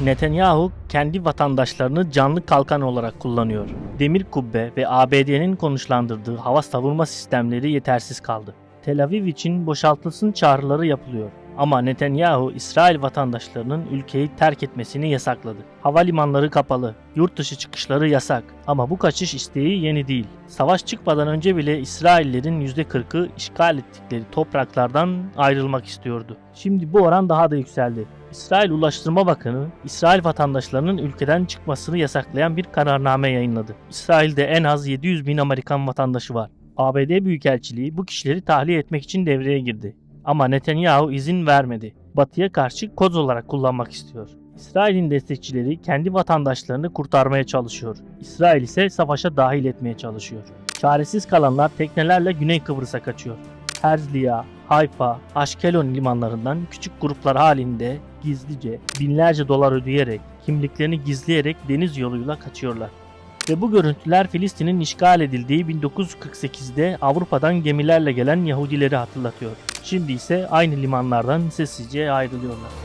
Netanyahu kendi vatandaşlarını canlı kalkan olarak kullanıyor. Demir kubbe ve ABD'nin konuşlandırdığı hava savunma sistemleri yetersiz kaldı. Tel Aviv için boşaltılsın çağrıları yapılıyor. Ama Netanyahu İsrail vatandaşlarının ülkeyi terk etmesini yasakladı. Havalimanları kapalı, yurt dışı çıkışları yasak. Ama bu kaçış isteği yeni değil. Savaş çıkmadan önce bile İsraillerin %40'ı işgal ettikleri topraklardan ayrılmak istiyordu. Şimdi bu oran daha da yükseldi. İsrail Ulaştırma Bakanı, İsrail vatandaşlarının ülkeden çıkmasını yasaklayan bir kararname yayınladı. İsrail'de en az 700 bin Amerikan vatandaşı var. ABD Büyükelçiliği bu kişileri tahliye etmek için devreye girdi. Ama Netanyahu izin vermedi. Batı'ya karşı koz olarak kullanmak istiyor. İsrail'in destekçileri kendi vatandaşlarını kurtarmaya çalışıyor. İsrail ise savaşa dahil etmeye çalışıyor. Çaresiz kalanlar teknelerle Güney Kıbrıs'a kaçıyor. Herzliya, Hayfa, Aşkelon limanlarından küçük gruplar halinde gizlice binlerce dolar ödeyerek, kimliklerini gizleyerek deniz yoluyla kaçıyorlar. Ve bu görüntüler Filistin'in işgal edildiği 1948'de Avrupa'dan gemilerle gelen Yahudileri hatırlatıyor. Şimdi ise aynı limanlardan sessizce ayrılıyorlar.